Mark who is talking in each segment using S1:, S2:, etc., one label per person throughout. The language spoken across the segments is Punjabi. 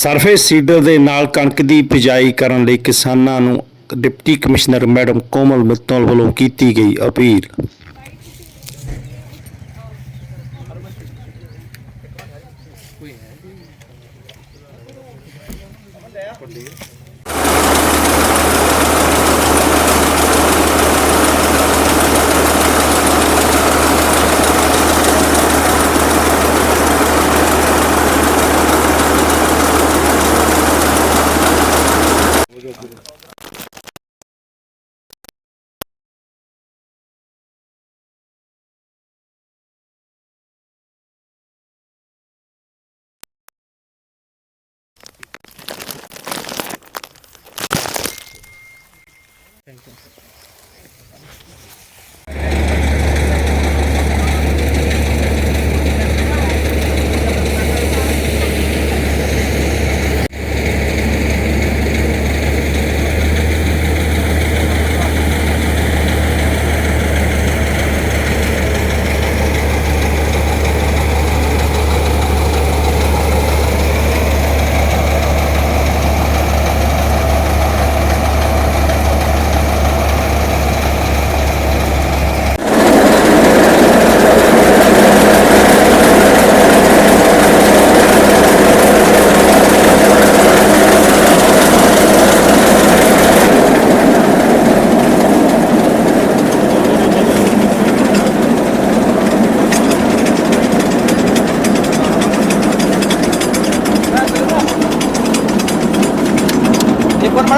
S1: ਸਰਫੇਸ ਸੀਡਰ ਦੇ ਨਾਲ ਕਣਕ ਦੀ ਬਿਜਾਈ ਕਰਨ ਲਈ ਕਿਸਾਨਾਂ ਨੂੰ deputy commissioner madam Komal Mittal ਵੱਲੋਂ ਕੀਤੀ ਗਈ ਅਪੀਲ।
S2: ਇੱਕ ਵਾਰ ਮਾੜਾ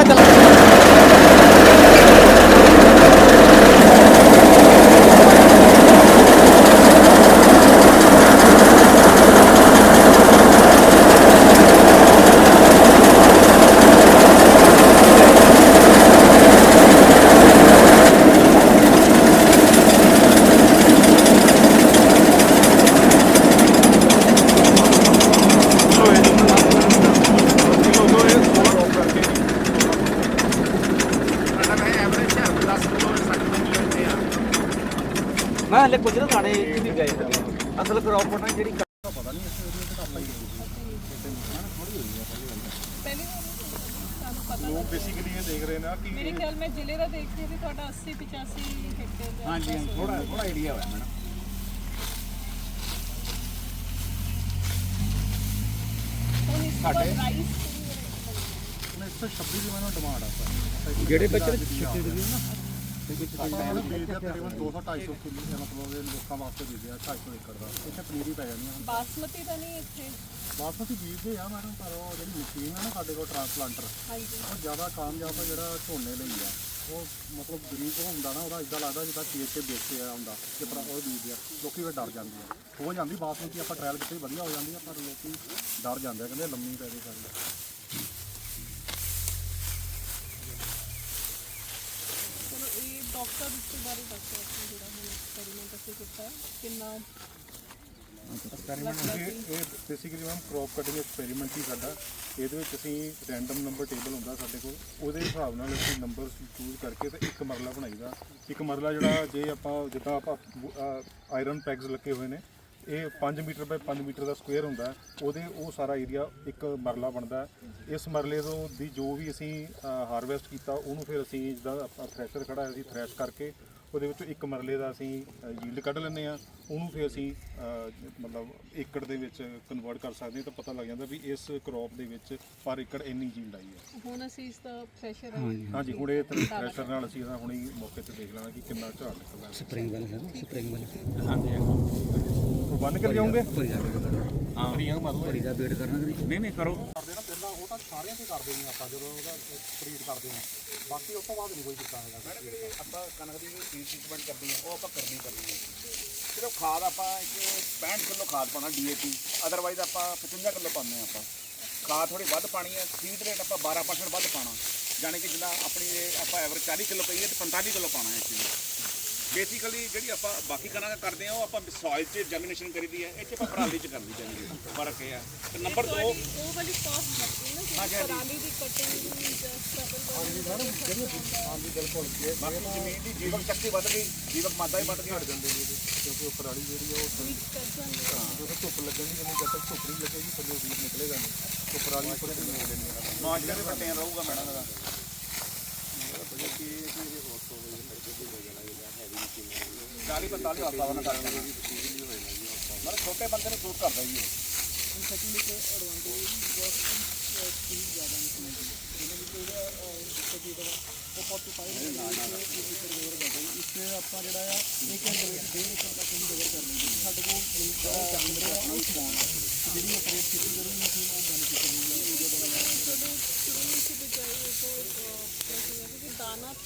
S2: Métela. ਮੈਂ ਹਲੇ ਕੁਝ ਨਾ ਥਾਣੇ ਇੱਥੇ ਵੀ ਗਏ ਅਸਲ ਕਰਾਉ ਪਟਾ ਜਿਹੜੀ
S3: ਲੋਕ ਬੇਸਿਕਲੀ ਇਹ ਦੇਖ ਰਹੇ ਨੇ ਕਿ
S4: ਮੇਰੇ ਖਿਆਲ ਮੈਂ ਜ਼ਿਲ੍ਹੇ ਦਾ ਦੇਖਦੀ ਵੀ ਤੁਹਾਡਾ 80 85 ਹੈਕਟੇਅਰ ਦਾ
S2: ਹਾਂਜੀ ਥੋੜਾ ਥੋੜਾ ਆਈਡੀਆ ਹੋਇਆ ਮੈਡਮ।
S4: ਇਸ
S3: ਸਾਡੇ-
S4: ਦਾ? ਪ੍ਰਾਈਸ
S3: 126 ਦੀ ਮੈਨੂੰ ਡਿਮਾਂਡ ਆ ਸਰ।
S2: ਜਿਹੜੇ ਬੱਚੇ
S3: ਛਿੱਟੇ ਦੇ ਨਾ। ਤੇ ਵਿੱਚ ਤਕਰੀਬਨ 200 250 ਕਿਲੋ ਦਾ ਮਤਲਬ ਇਹ ਲੋਕਾਂ ਵਾਸਤੇ ਦੇ ਦਿਆ 250 ਏਕੜ ਦਾ। ਇੱਥੇ ਪਨੀਰੀ ਪੈ ਜਾਣੀ ਆ
S4: ਬਾਸਮਤੀ ਤਾਂ ਨਹੀਂ ਇੱਥੇ।
S3: ਬਾਸਮਤੀ ਬੀਜਦੇ ਆ ਮੈਡਮ ਪਰ ਉਹ ਜਿਹੜੀ ਮਸ਼ੀਨ ਆ ਨਾ ਸਾਡੇ ਕੋਲ ਟ੍ਰਾਂਸਪਲਾਂਟਰ
S4: ਹਾਂਜੀ।
S3: ਉਹ ਜ਼ਿਆਦਾ ਕਾਮਯਾਬ ਆ ਜਿਹੜਾ ਝੋਨੇ ਲਈ ਆ। ਉਹ ਮਤਲਬ ਗਰੀਬ ਹੁੰਦਾ ਨਾ ਉਹਦਾ ਇਦਾਂ ਲੱਗਦਾ ਜਿੱਦਾਂ ਚੀਜ਼ ਤੇ ਵੇਚਿਆ ਹੁੰਦਾ ਕਿ ਪਰ ਉਹ ਬੀਜਦੇ ਆ। ਲੋਕੀ ਫਿਰ ਡਰ ਜਾਂਦੇ ਆ। ਹੋ ਜਾਂਦੀ ਬਾਸਮਤੀ ਆਪਾਂ ਟ੍ਰਾਇਲ ਕਿਤੇ ਵਧੀਆ ਹੋ ਜਾਂਦੀ ਆ ਪਰ ਲੋਕੀ ਡਰ ਜਾਂਦੇ ਆ ਕਹਿੰਦੇ ਲੰਮੀ ਪੈ ਗਈ ਸਾਰੀ
S4: ਚਲੋ ਇਹ ਡਾਕਟਰ ਇਸ ਬਾਰੇ ਦੱਸੋ ਆਪਣਾ ਜਿਹੜਾ ਹੁਣ ਐਕਸਪੈਰੀਮੈਂਟ ਅਸੀਂ ਕੀਤਾ ਕਿੰਨਾ
S3: ਇਹ ਇਹ basically ma'am crop cutting experiment ਹੀ ਸਾਡਾ। ਇਹਦੇ ਵਿੱਚ ਅਸੀਂ ਰੈਂਡਮ ਨੰਬਰ ਟੇਬਲ ਹੁੰਦਾ ਸਾਡੇ ਕੋਲ ਉਹਦੇ ਹਿਸਾਬ ਨਾਲ ਅਸੀਂ ਨੰਬਰ ਚੂਜ਼ ਕਰਕੇ ਤੇ ਇੱਕ ਮਰਲਾ ਬਣਾਈਦਾ। ਇੱਕ ਮਰਲਾ ਜਿਹੜਾ ਜੇ ਆਪਾਂ ਜਿੱਦਾਂ ਆਪਾਂ ਆਇਰਨ ਪੈਗਸ ਲੱਗੇ ਹੋਏ ਨੇ ਇਹ 5 ਮੀਟਰ ਬਾਈ 5 ਮੀਟਰ ਦਾ ਸਕੁਅਰ ਹੁੰਦਾ ਹੈ। ਉਹਦੇ ਉਹ ਸਾਰਾ ਏਰੀਆ ਇੱਕ ਮਰਲਾ ਬਣਦਾ ਹੈ। ਇਸ ਮਰਲੇ ਤੋਂ ਦੀ ਜੋ ਵੀ ਅਸੀਂ ਹਾਰਵੈਸਟ ਕੀਤਾ ਉਹਨੂੰ ਫਿਰ ਅਸੀਂ ਜਿੱਦਾਂ ਆਪਾਂ ਥ੍ਰੈਸ਼ਰ ਖੜਾ ਹੈ, ਅਸੀਂ ਥ੍ਰੈਸ਼ ਕਰਕੇ ਉਹਦੇ ਵਿੱਚੋਂ ਇੱਕ ਮਰਲੇ ਦਾ ਅਸੀਂ ਯੀਲਡ ਕੱਢ ਲੈਂਦੇ ਆ ਉਹਨੂੰ ਫਿਰ ਅਸੀਂ ਅਹ, ਮਤਲਬ ਏਕੜ ਦੇ ਵਿੱਚ ਕਨਵਰਟ ਕਰ ਸਕਦੇ ਹਾਂ ਤਾਂ ਪਤਾ ਲੱਗ ਜਾਂਦਾ ਵੀ ਇਸ ਕ੍ਰੌਪ ਦੇ ਵਿੱਚ ਪਰ ਏਕੜ ਇੰਨੀ ਯੀਲਡ ਆਈ ਹੈ।
S4: ਹੁਣ ਅਸੀਂ ਇਸ ਦਾ ਪ੍ਰੈਸ਼ਰ
S3: ਹਾਂਜੀ ਹੁਣ ਇਹ ਥ੍ਰੈਸ਼ਰ ਨਾਲ ਅਸੀਂ ਇਹਦਾ ਹੁਣੇ ਮੌਕੇ ਤੇ ਦੇਖ ਲੈਣਾ ਕਿ ਕਿੰਨਾ ਝਾੜ ਨਿਕਲਦਾ ਹੈ।
S2: ਸਪਰਿੰਗ ਵਾਲਾ ਹੈ ਸਪਰਿੰਗ ਵਾਲਾ।
S3: ਉਹ ਬੰਨ ਕੇ ਲਿਆਉਂਗੇ
S2: ਭਰੀ ਜਾ ਹਾਂ। ਭਰੀਆਂ ਮਾਰੋ। ਭਰੀ ਦਾ ਵੇਟ ਕਰਨਾ ਕਰੀ। ਨਹੀਂ ਨਹੀਂ ਕਰੋ।
S3: ਕਰਦੇ ਨਾ ਪਹਿਲਾਂ ਉਹ ਤਾਂ ਸਾਰਿਆਂ ਤੇ ਕਰਦੇ ਨਹੀਂ ਆਪਾਂ ਜਦੋਂ ਉਹਦਾ ਟ੍ਰੀਟ ਕਰਦੇ ਹਾਂ। ਬਾਕੀ ਉਸ ਤੋਂ ਬਾਅਦ ਨਹੀਂ ਕੋਈ ਕੀਤਾ ਹੈਗਾ
S2: ਆਪਾਂ ਕਣਕ ਦੀ ਸੀਡ ਟ੍ਰੀਟਮੈਂਟ ਕਰਨੀ ਹੈ ਉਹ ਆਪਾਂ ਕਰਨੀ ਕਰਨੀ ਹੈ ਸਿਰਫ ਖਾਦ ਆਪਾਂ ਇੱਕ 65 ਕਿਲੋ ਖਾਦ ਪਾਣਾ ਡੀਏਪੀ ਅਦਰਵਾਈਜ਼ ਆਪਾਂ 55 ਕਿਲੋ ਪਾਉਂਦੇ ਹਾਂ ਆਪਾਂ। ਖਾਦ ਥੋੜੀ ਵੱਧ ਪਾਣੀ ਹੈ ਸੀਡ ਰੇਟ ਆਪਾਂ 12% ਵੱਧ ਪਾਣਾ ਯਾਨੀ ਕਿ ਜਿੱਦਾਂ ਆਪਣੀ ਆਪਾਂ ਐਵਰੇਜ 40 ਕਿਲੋ ਪਈ ਹੈ ਤੇ 45 ਕਿਲੋ ਪਾਣਾ ਹੈ ਇਸ ਵਿੱਚ ਬੇਸਿਕਲੀ ਜਿਹੜੀ ਆਪਾਂ ਬਾਕੀ ਕਰਾਂਗੇ ਕਰਦੇ ਆ ਉਹ ਆਪਾਂ ਸੋਇਲ 'ਚ ਜਰਮੀਨੇਸ਼ਨ ਕਰੀਦੀ ਹੈ। ਇੱਥੇ ਆਪਾਂ ਪਰਾਲੀ 'ਚ ਕਰਨੀ ਚਾਹੀਦੀ ਹੈ। ਫ਼ਰਕ ਇਹ ਹੈ। ਤੇ ਨੰਬਰ 2
S4: ਤੁਹਾਡੀ ਉਹ ਵਾਲੀ ਕਾਸਟ ਨਾ ਕਿ ਪਰਾਲੀ ਦੀ ਕਟਿੰਗ
S2: ਬਾਕੀ ਜ਼ਮੀਨ ਦੀ ਜੀਵਕ ਸ਼ਕਤੀ ਵੱਧ ਗਈ। ਜੀਵਕ ਮਾਦਾ ਹੀ ਵੱਧ ਗਈ ਹਟ ਜਾਂਦੇ ਨੇ
S3: ਕਿਉਂਕਿ ਉਹ ਪਰਾਲੀ ਜਿਹੜੀ ਆ ਉਹ ਜਦੋਂ ਧੁੱਪ ਲੱਗਣੀ ਜਿਵੇਂ ਜਦ ਤੱਕ ਧੁੱਪ ਨਹੀਂ ਲੱਗੇਗੀ ਥੱਲੇ ਵੀਰ ਨਿਕਲੇਗਾ ਨਹੀਂ। ਉਹ ਪਰਾਲੀ ਉੱਪਰ ਹੀ ਹੋ ਜਾਣੀ ਹੈ।
S2: ਨੌਜ ਦੇ ਵੱਟਿਆਂ ਰਹੂਗਾ ਮੈਡਮ ਦਾ 40 45 ਹਫ਼ਤਾ ਉਹਨਾਂ ਕਰ ਦੇਣਾ ਮਤਲਬ ਛੋਟੇ ਬੰਦੇ ਨੂੰ ਸੂਟ ਕਰਦਾ ਜੀ ਇਹ
S4: ਦਾਣਾ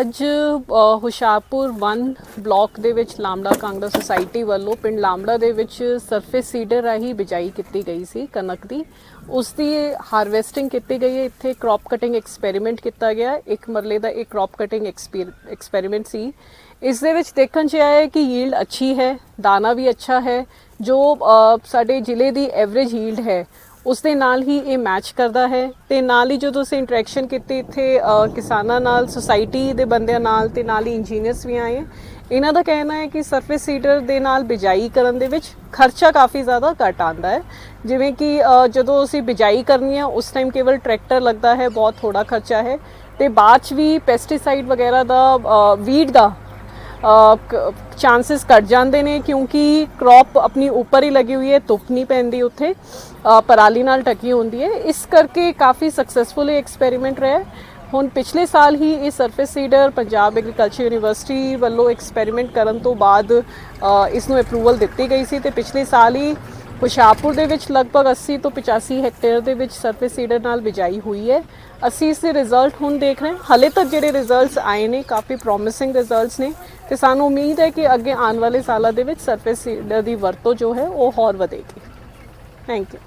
S4: ਅੱਜ ਹੁਸ਼ਿਆਰਪੁਰ 1 ਬਲਾਕ ਦੇ ਵਿੱਚ ਲਾਮੜਾ ਕਾਂਗੜਾ ਸੁਸਾਇਟੀ ਵੱਲੋਂ ਪਿੰਡ ਲਾਮੜਾ ਦੇ ਵਿੱਚ ਸਰਫੇਸ ਸੀਡਰ ਰਾਹੀਂ ਬਿਜਾਈ ਕੀਤੀ ਗਈ ਸੀ ਕਣਕ ਦੀ। ਉਸ ਦੀ ਹਾਰਵੈਸਟਿੰਗ ਕੀਤੀ ਗਈ ਹੈ। ਇੱਥੇ ਕ੍ਰੌਪ ਕਟਿੰਗ ਐਕਸਪੈਰੀਮੈਂਟ ਕੀਤਾ ਗਿਆ। ਇੱਕ ਮਰਲੇ ਦਾ ਇੱਕ ਕ੍ਰੌਪ ਕਟਿੰਗ ਐਕਸਪੈਰੀਮੈਂਟ ਸੀ। ਇਸ ਦੇ ਵਿੱਚ ਦੇਖਣ 'ਚ ਆਇਆ ਹੈ ਕਿ ਯੀਲਡ ਅੱਛੀ ਹੈ, ਦਾਣਾ ਵੀ ਅੱਛਾ ਹੈ ਜੋ ਸਾਡੇ ਜ਼ਿਲ੍ਹੇ ਦੀ ਐਵਰੇਜ ਹੀਲਡ ਹੈ ਉਸ ਦੇ ਨਾਲ ਹੀ ਇਹ ਮੈਚ ਕਰਦਾ ਹੈ ਤੇ ਨਾਲ ਹੀ ਜਦੋਂ ਅਸੀਂ ਇੰਟਰੈਕਸ਼ਨ ਕੀਤੀ ਇੱਥੇ ਕਿਸਾਨਾਂ ਨਾਲ ਸੁਸਾਇਟੀ ਦੇ ਬੰਦਿਆਂ ਨਾਲ ਤੇ ਨਾਲ ਹੀ ਇੰਜੀਨੀਅਰਸ ਵੀ ਆਏ, ਇਹਨਾਂ ਦਾ ਕਹਿਣਾ ਹੈ ਕਿ ਸਰਫੇਸ ਸੀਡਰ ਦੇ ਨਾਲ ਬਿਜਾਈ ਕਰਨ ਦੇ ਵਿੱਚ ਖਰਚਾ ਕਾਫੀ ਜ਼ਿਆਦਾ ਘੱਟ ਆਂਦਾ ਹੈ। ਜਿਵੇਂ ਕਿ ਜਦੋਂ ਅਸੀਂ ਬਿਜਾਈ ਕਰਨੀ ਹੈ, ਉਸ ਟਾਈਮ ਕੇਵਲ ਟਰੈਕਟਰ ਲੱਗਦਾ ਹੈ, ਬਹੁਤ ਥੋੜਾ ਖਰਚਾ ਹੈ ਤੇ ਬਾਅਦ ਚ ਵੀ ਪੈਸਟੀਸਾਈਡ ਵਗੈਰਾ ਦਾ ਵੀਡ ਦਾ ਚਾਂਸਸ ਘਟ ਜਾਂਦੇ ਨੇ ਕਿਉਂਕਿ ਕ੍ਰੌਪ ਆਪਣੀ ਉੱਪਰ ਹੀ ਲੱਗੀ ਹੋਈ ਹੈ ਧੁੱਪ ਨਹੀਂ ਪੈਂਦੀ ਉੱਥੇ। ਪਰਾਲੀ ਨਾਲ ਢਕੀ ਹੁੰਦੀ ਹੈ। ਇਸ ਕਰਕੇ ਕਾਫੀ ਸਕਸੈਸਫੁਲ ਇਹ ਐਕਸਪੈਰੀਮੈਂਟ ਰਿਹਾ ਹੁਣ ਪਿਛਲੇ ਸਾਲ ਹੀ ਇਹ surface seeder Punjab agriculture university ਵੱਲੋਂ ਐਕਸਪੈਰੀਮੈਂਟ ਕਰਨ ਤੋਂ ਬਾਅਦ ਅ, ਇਸ ਨੂੰ ਅਪਰੂਵਲ ਦਿੱਤੀ ਗਈ ਸੀ ਤੇ ਪਿਛਲੇ ਸਾਲ ਹੀ ਹੁਸ਼ਿਆਰਪੁਰ ਦੇ ਵਿੱਚ ਲਗਭਗ 80 ਤੋਂ 85 ਹੈਕਟੇਅਰ ਦੇ ਵਿੱਚ ਸਰਫੇਸ ਸੀਡਰ ਨਾਲ ਬਿਜਾਈ ਹੋਈ ਹੈ। ਅਸੀਂ ਇਸ ਦੇ ਰਿਜ਼ਲਟ ਹੁਣ ਦੇਖ ਰਹੇ ਹਾਂ। ਹਲੇ ਤੱਕ ਜਿਹੜੇ ਰਿਜ਼ਲਟਸ ਆਏ ਨੇ, ਕਾਫੀ ਪ੍ਰੋਮਿਸਿੰਗ ਰਿਜ਼ਲਟਸ ਨੇ ਤੇ ਸਾਨੂੰ ਉਮੀਦ ਹੈ ਕਿ ਅੱਗੇ ਆਉਣ ਵਾਲੇ ਸਾਲਾਂ ਦੇ ਵਿੱਚ ਸਰਫੇਸ ਸੀਡਰ ਦੀ ਵਰਤੋਂ ਜੋ ਹੈ, ਉਹ ਹੋਰ ਵਧੇਗੀ। Thank you